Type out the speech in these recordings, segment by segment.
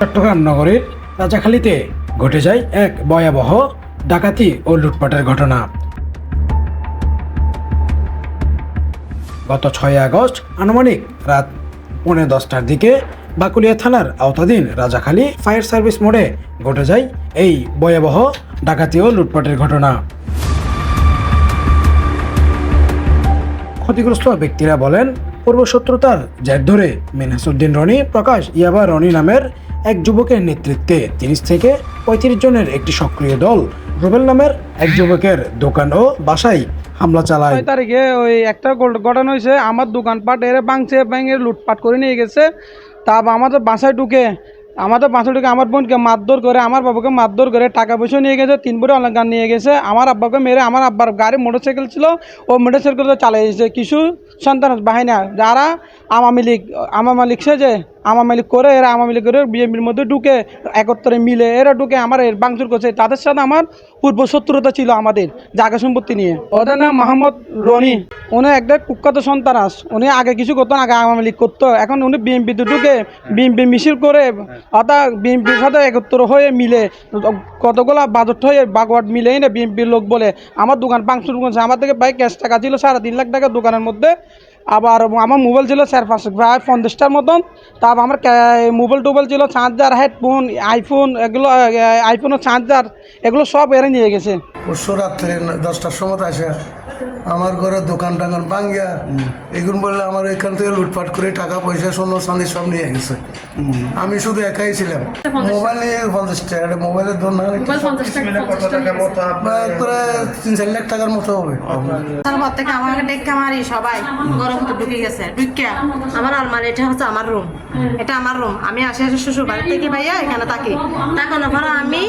চট্টগ্রাম নগরীর রাজাখালীতে ঘটে যায় এক ভয়াবহ ডাকাতি ও লুটপাটের ঘটনা। গত ছয় আগস্ট আনুমানিক রাত পৌনে দশটার দিকে বাকুলিয়া থানার আওতাধীন রাজাখালী ফায়ার সার্ভিস মোড়ে ঘটে যায় এই ভয়াবহ ডাকাতি ও লুটপাটের ঘটনা। ক্ষতিগ্রস্ত ব্যক্তিরা বলেন পূর্বশত্রুতার জের ধরে মিনহাসুদ্দিন রনি, প্রকাশ ইয়াবা রনি নামের এক যুবকের নেতৃত্বে তিরিশ থেকে পঁয়ত্রিশ জনের একটি সক্রিয় দল রুবেল নামের এক যুবকের দোকান ও বাসায় হামলা চালায়। ছয় তারিখে ওই একটা ঘটনা হয়েছে, আমার দোকানপাট এর ভাঙছে, ভেঙে লুটপাট করে নিয়ে গেছে। তারপর আমাদের বাসায় ঢুকে আমাদের ঢুকে আমার বোনকে মারধর করে, আমার বাবাকে মারধর করে টাকা পয়সা নিয়ে গেছে, তিন অনেক গান নিয়ে গেছে, আমার আব্বাকে মেরে আমার আব্বার গাড়ি মোটরসাইকেল ছিল, ও মোটরসাইকেল চালিয়ে গেছে কিছু সন্তান বাহিনী যারা আওয়ামী লীগ আওয়ামী লীগ সেজে, আওয়ামী লীগ করে, এরা আওয়ামী লীগ করে বিএনপির মধ্যে ঢুকে, একত্রে মিলে এরা ঢুকে আমার এর বাংচুর করছে। তাদের সাথে আমার পূর্ব শত্রুতা ছিল আমাদের জায়গা সম্পত্তি নিয়ে। ওদের নাম মোহাম্মদ রনি। উনি একটা কুখ্যাত সন্তানাস উনি আগে কিছু করতো আগে আওয়ামী লীগ করতো। এখন উনি বিএনপিতে ঢুকে, বিএনপি মিছিল করে অর্থাৎ বিএনপির সাথে একত্র হয়ে মিলে, কতগুলা বাজেট হয়ে বাগওয়াট মিলে না বিএনপির লোক বলে। আমার দোকান পাংচুর করছে আমার থেকে ভাই ক্যাশ টাকা ছিল সাড়ে তিন লাখ টাকা দোকানের মধ্যে। আবার আমার মোবাইল ছিল চার পাঁচ, প্রায় পঞ্চাশটার মতন। তারপর আমার মোবাইল টোবাইল ছিল, চার্জার, হেডফোন, আইফোন, এগুলো আইফোনের চার্জার, এগুলো সব এরা নিয়ে গেছে। পরশু রাত্রে দশটার সময় আসে। আমার ঘরে দোকান টাঙ্গান ভাঙ্গিয়া এগুন বললে আমার এখান থেকে লুটপাট করে টাকা পয়সা স্বর্ণ চাঁদি সব নিয়ে গেছে। আমি শুধু একাই ছিলাম। মোবাইল নিয়ে পঞ্চাশ টাকা একটা মোবাইলের ধর না। প্রায় তিন চার লাখ টাকার মতো হবে। তারপর থেকে আমাকে ডেকে মারি সবাই। গরম তো ঢুকে গেছে। ঢুকে আমার আলমারি এটা হচ্ছে আমার রুম এটা আমার রুম আমি আসে আসে শ্বশুর বাড়ি থেকে ভাইয়া এখানে থাকি। তাকানোর পরে আমি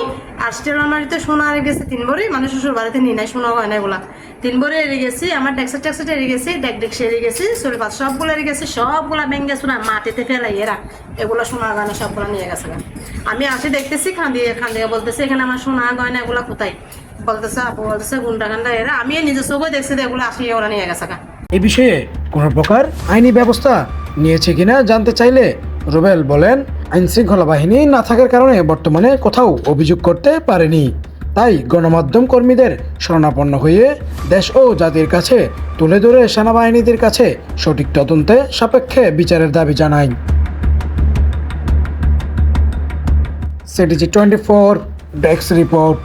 আর্স্টের আলমারিতে সোনা গেছে তিন ভরি মানে শ্বশুর বাড়িতে নিয়ে নাই সোনা হয় না এগুলা। তিন ভরি এড়ে গেছি, আমার ডেক্সা টেক্সা এড়ে গেছি ডেক ডেক এড়ে গেছি শরীর পাত সবগুলো এড়ে গেছি, সবগুলা ভেঙে শোনা মাটিতে ফেলাই এরা। এগুলো সোনা গয়না সবগুলো নিয়ে গেছে আমি আসি দেখতেছি খান দিয়ে খান দিয়ে বলতেছি, এখানে আমার সোনা গয়না এগুলো কোথায়? বলতেছে, আপু বলতেছে, গুন্ডা গান্ডা এরা। আমি নিজে চোখে দেখছি এগুলো আসি ওরা নিয়ে গেছে। এ বিষয়ে কোনো প্রকার আইনি ব্যবস্থা নিয়েছে কিনা জানতে চাইলে রুবেল বলেন আইন শৃঙ্খলা বাহিনী না থাকার কারণে বর্তমানে কোথাও অভিযোগ করতে পারেনি। তাই গণমাধ্যম কর্মীদের শরণাপন্ন হয়ে দেশ ও জাতির কাছে তুলে ধরে সেনাবাহিনীদের কাছে সঠিক তদন্তে সাপেক্ষে বিচারের দাবি জানাই। CTG twenty four desk report